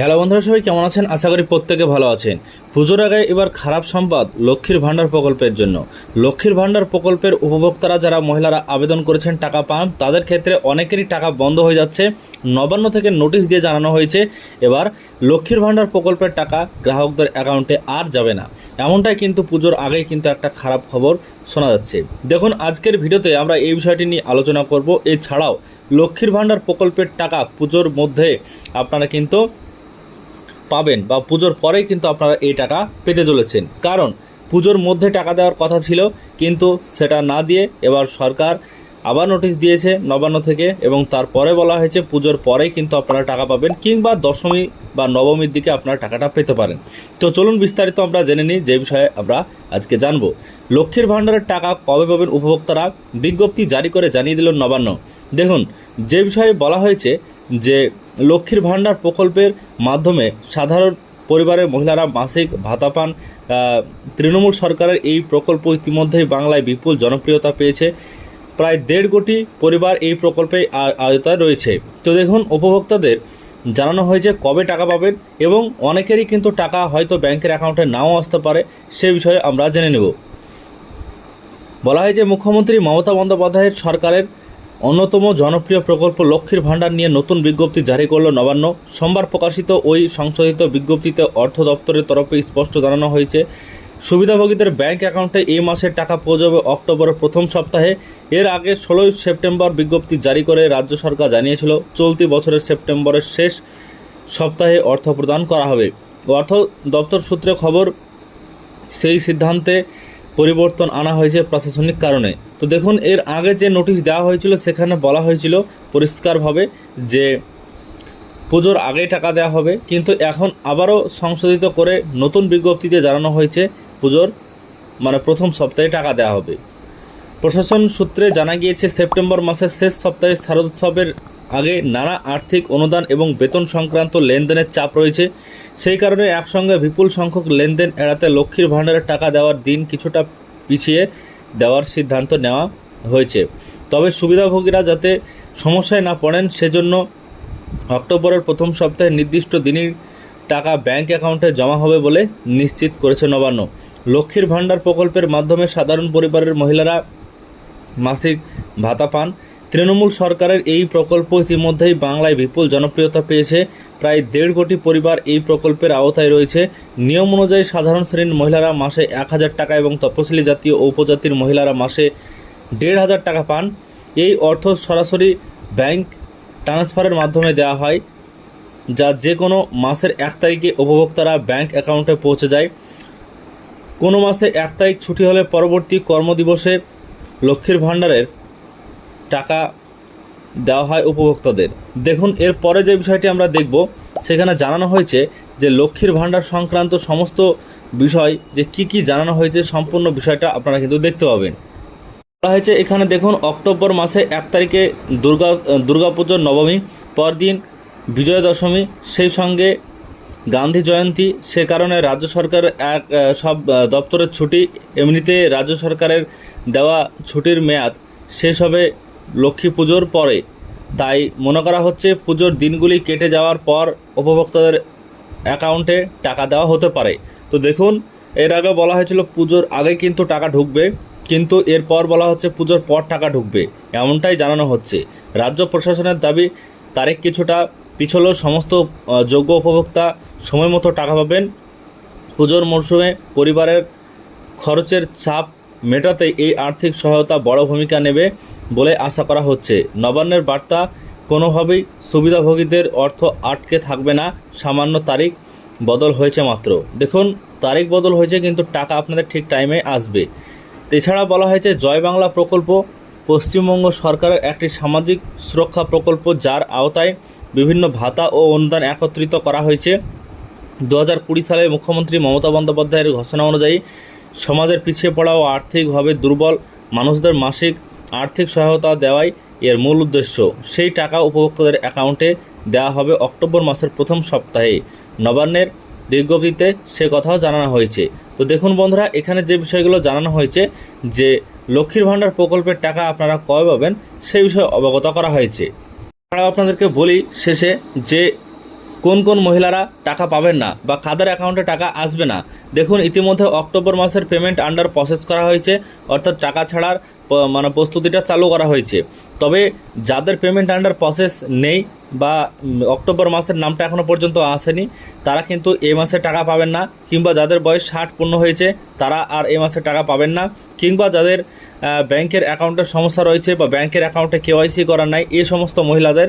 Hello বন্ধুরা, সবাই কেমন আছেন? আশা করি প্রত্যেকে ভালো আছেন। পুজোর আগে এবার খারাপ সংবাদ লক্ষ্মীর ভাণ্ডার প্রকল্পের জন্য। লক্ষ্মীর ভাণ্ডার প্রকল্পের উপভোক্তারা যারা মহিলারা আবেদন করেছেন টাকা পান, তাদের ক্ষেত্রে অনেকেরই টাকা বন্ধ হয়ে যাচ্ছে। নবান্ন থেকে নোটিশ দিয়ে জানানো হয়েছে, এবার লক্ষ্মীর ভাণ্ডার প্রকল্পের টাকা গ্রাহকদের অ্যাকাউন্টে আর যাবে না। এমনটাই কিন্তু পুজোর আগেই কিন্তু একটা খারাপ খবর শোনা যাচ্ছে। দেখুন, আজকের ভিডিওতে আমরা এই বিষয়টি নিয়ে আলোচনা করব। এছাড়াও লক্ষ্মীর ভাণ্ডার প্রকল্পের টাকা পুজোর মধ্যে আপনারা কিন্তু পাবেন বা পুজোর পরেই কিন্তু আপনারা এই টাকা পেতে চলেছেন। কারণ পুজোর মধ্যে টাকা দেওয়ার কথা ছিল, কিন্তু সেটা না দিয়ে এবার সরকার আবার নোটিশ দিয়েছে নবান্ন থেকে এবং তারপরে বলা হয়েছে পুজোর পরেই কিন্তু আপনারা টাকা পাবেন কিংবা দশমী বা নবমীর দিকে আপনারা টাকাটা পেতে পারেন। তো চলুন বিস্তারিত আমরা জেনে নিই, যে বিষয়ে আমরা আজকে জানব। লক্ষ্মীর ভাণ্ডারের টাকা কবে পাবেন উপভোক্তারা বিজ্ঞপ্তি জারি করে জানিয়ে দিল নবান্ন। দেখুন, যে বিষয়ে বলা হয়েছে যে লক্ষ্মীর ভাণ্ডার প্রকল্পের মাধ্যমে সাধারণ পরিবারের মহিলারা মাসিক ভাতা পান। তৃণমূল সরকারের এই প্রকল্প ইতিমধ্যেই বাংলায় বিপুল জনপ্রিয়তা পেয়েছে। প্রায় দেড় কোটি পরিবার এই প্রকল্পে আ- আওতায় রয়েছে। তো দেখুন, উপভোক্তাদের জানানো হয়েছে কবে টাকা পাবেন এবং অনেকেরই কিন্তু টাকা হয়তো ব্যাংকের অ্যাকাউন্টে নাও আসতে পারে, সে বিষয়ে আমরা জেনে নেব। বলা হয় যে মুখ্যমন্ত্রী মমতা বন্দ্যোপাধ্যায়ের সরকারের অন্যতম জনপ্রিয় প্রকল্প লক্ষ্মীর ভাণ্ডার নিয়ে নতুন বিজ্ঞপ্তি জারি করল নবান্ন। সোমবার প্রকাশিত ওই সংশোধিত বিজ্ঞপ্তিতে অর্থ দপ্তরের তরফে স্পষ্ট জানানো হয়েছে, সুবিধাভোগীদের ব্যাংক অ্যাকাউন্টে এই মাসের টাকা পৌঁছবে অক্টোবরের প্রথম সপ্তাহে। এর আগে ষোলোই সেপ্টেম্বর বিজ্ঞপ্তি জারি করে রাজ্য সরকার জানিয়েছিল, চলতি বছরের সেপ্টেম্বরের শেষ সপ্তাহে অর্থ প্রদান করা হবে। অর্থ দপ্তর সূত্রে খবর, সেই সিদ্ধান্তে পরিবর্তন আনা হয়েছে প্রশাসনিক কারণে। তো দেখুন, এর আগে যে নোটিশ দেওয়া হয়েছিল, সেখানে বলা হয়েছিল পরিষ্কারভাবে যে পুজোর আগে টাকা দেওয়া হবে। কিন্তু এখন আবারও সংশোধিত করে নতুন বিজ্ঞপ্তিতে জানানো হয়েছে পুজোর মানে প্রথম সপ্তাহে টাকা দেওয়া হবে। প্রশাসন সূত্রে জানা গিয়েছে, সেপ্টেম্বর মাসের শেষ সপ্তাহে শারদোৎসবের আগে নানা আর্থিক অনুদান এবং বেতন সংক্রান্ত লেনদেনের চাপ রয়েছে। সেই কারণে একসঙ্গে বিপুল সংখ্যক লেনদেন এড়াতে লক্ষ্মীর ভাণ্ডারের টাকা দেওয়ার দিন কিছুটা পিছিয়ে দেওয়ার সিদ্ধান্ত নেওয়া হয়েছে। তবে সুবিধাভোগীরা যাতে সমস্যায় না পড়েন, সেজন্য অক্টোবরের প্রথম সপ্তাহে নির্দিষ্ট দিনই টাকা ব্যাংক অ্যাকাউন্টে জমা হবে বলে নিশ্চিত করেছে নবান্ন। লক্ষ্মীর ভাণ্ডার প্রকল্পের মাধ্যমে সাধারণ পরিবারের মহিলারা মাসিক ভাতা পান। তৃণমূল সরকারের এই প্রকল্প ইতিমধ্যেই বাংলায় বিপুল জনপ্রিয়তা পেয়েছে। প্রায় দেড় কোটি পরিবার এই প্রকল্পের আওতায় রয়েছে। নিয়ম অনুযায়ী সাধারণ শ্রেণির মহিলারা মাসে এক হাজার টাকা এবং তপশিলি জাতীয় উপজাতির মহিলারা মাসে দেড় হাজার টাকা পান। এই অর্থ সরাসরি ব্যাংক ট্রান্সফারের মাধ্যমে দেওয়া হয়, যা যে কোনো মাসের এক তারিখে উপভোক্তারা ব্যাংক অ্যাকাউন্টে পৌঁছে যায়। কোনো মাসে এক তারিখ ছুটি হলে পরবর্তী কর্মদিবসে লক্ষ্মীর ভাণ্ডারের টাকা দেওয়া হয় উপভোক্তাদের। দেখুন, এর পরে যে বিষয়টি আমরা দেখব, সেখানে জানানো হয়েছে যে লক্ষ্মীর ভাণ্ডার সংক্রান্ত সমস্ত বিষয়, যে কি কি জানানো হয়েছে, সম্পূর্ণ বিষয়টা আপনারা কিন্তু দেখতে পাবেন। বলা হয়েছে, এখানে দেখুন, অক্টোবর মাসে এক তারিখে দুর্গা দুর্গাপুজোর নবমী পরদিন বিজয়া দশমী, সেই সঙ্গে গান্ধী জয়ন্তী, সে কারণে রাজ্য সরকার এক সব দপ্তরের ছুটি, এমনিতে রাজ্য সরকারের দেওয়া ছুটির মেয়াদ শেষ হবে লক্ষ্মী পুজোর পরে। তাই মনে করা হচ্ছে পুজোর দিনগুলি কেটে যাওয়ার পর উপভোক্তাদের অ্যাকাউন্টে টাকা দেওয়া হতে পারে। তো দেখুন, এর আগে বলা হয়েছিল পুজোর আগে কিন্তু টাকা ঢুকবে, কিন্তু এরপর বলা হচ্ছে পুজোর পর টাকা ঢুকবে। এমনটাই জানানো হচ্ছে। রাজ্য প্রশাসনের দাবি, তারিখ কিছুটা পিছলেও সমস্ত যোগ্য উপভোক্তা সময় মতো টাকা পাবেন। পুজোর মরশুমে পরিবারের খরচের চাপ মেটাতে এই আর্থিক সহায়তা বড় ভূমিকা নেবে বলে আশা করা হচ্ছে। নবান্নের বার্তা, কোনোভাবেই সুবিধাভোগীদের অর্থ আটকে থাকবে না, সামান্য তারিখ বদল হয়েছে মাত্র। দেখুন, তারিখ বদল হয়েছে কিন্তু টাকা আপনাদের ঠিক টাইমে আসবে। এছাড়া বলা হয়েছে, জয় বাংলা প্রকল্প পশ্চিমবঙ্গ সরকারের একটি সামাজিক সুরক্ষা প্রকল্প, যার আওতায় বিভিন্ন ভাতা ও অনুদান একত্রিত করা হয়েছে। দু হাজার কুড়ি সালে মুখ্যমন্ত্রী মমতা বন্দ্যোপাধ্যায়ের ঘোষণা অনুযায়ী সমাজের পিছিয়ে পড়া ও আর্থিকভাবে দুর্বল মানুষদের মাসিক আর্থিক সহায়তা দেওয়াই এর মূল উদ্দেশ্য। সেই টাকা উপভোক্তাদের অ্যাকাউন্টে দেওয়া হবে অক্টোবর মাসের প্রথম সপ্তাহে। নবান্নের বিজ্ঞপ্তিতে সে কথাও জানানো হয়েছে। তো দেখুন বন্ধুরা, এখানে যে বিষয়গুলো জানানো হয়েছে, যে লক্ষ্মীর ভাণ্ডার প্রকল্পের টাকা আপনারা কবে পাবেন, সেই বিষয়ে অবগত করা হয়েছে। এছাড়াও আপনাদেরকে বলি শেষে যে কোন কোন মহিলারা টাকা পাবেন না বা খাদার অ্যাকাউন্টে টাকা আসবে না। দেখুন, ইতিমধ্যে অক্টোবর মাসের পেমেন্ট আন্ডার প্রসেস করা হয়েছে, অর্থাৎ টাকা ছাড়ার মানে প্রস্তুতিটা চালু করা হয়েছে। তবে যাদের পেমেন্ট আন্ডার প্রসেস নেই বা অক্টোবর মাসের নামটা এখনও পর্যন্ত আসেনি, তারা কিন্তু এ মাসে টাকা পাবেন না, কিংবা যাদের বয়স ষাট পূর্ণ হয়েছে, তারা আর এ মাসে টাকা পাবেন না, কিংবা যাদের ব্যাংকের অ্যাকাউন্টের সমস্যা রয়েছে বা ব্যাংকের অ্যাকাউন্টে কেওয়াইসি করার নাই, এই সমস্ত মহিলাদের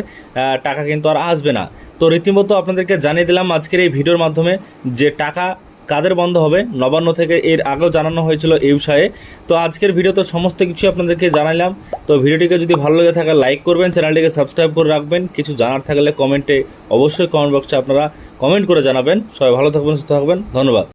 টাকা কিন্তু আর আসবে না। তো রীতিমতো আপনাদেরকে জানিয়ে দিলাম আজকের এই ভিডিওর মাধ্যমে যে টাকা কাদের বন্ধ হবে? নবান্ন থেকে এর আগেও জানানো হয়েছিল এই বিষয়ে। তো আজকের ভিডিওতে সমস্ত কিছু আপনাদেরকে জানালাম তো ভিডিওটিকে যদি ভালো লেগে থাকে লাইক করবেন, চ্যানেলটিকে সাবস্ক্রাইব করে রাখবেন। কিছু জানার থাকলে কমেন্টে অবশ্যই কমেন্ট বক্সে আপনারা কমেন্ট করে জানাবেন। সবাই ভালো থাকবেন, সুস্থ থাকবেন। ধন্যবাদ।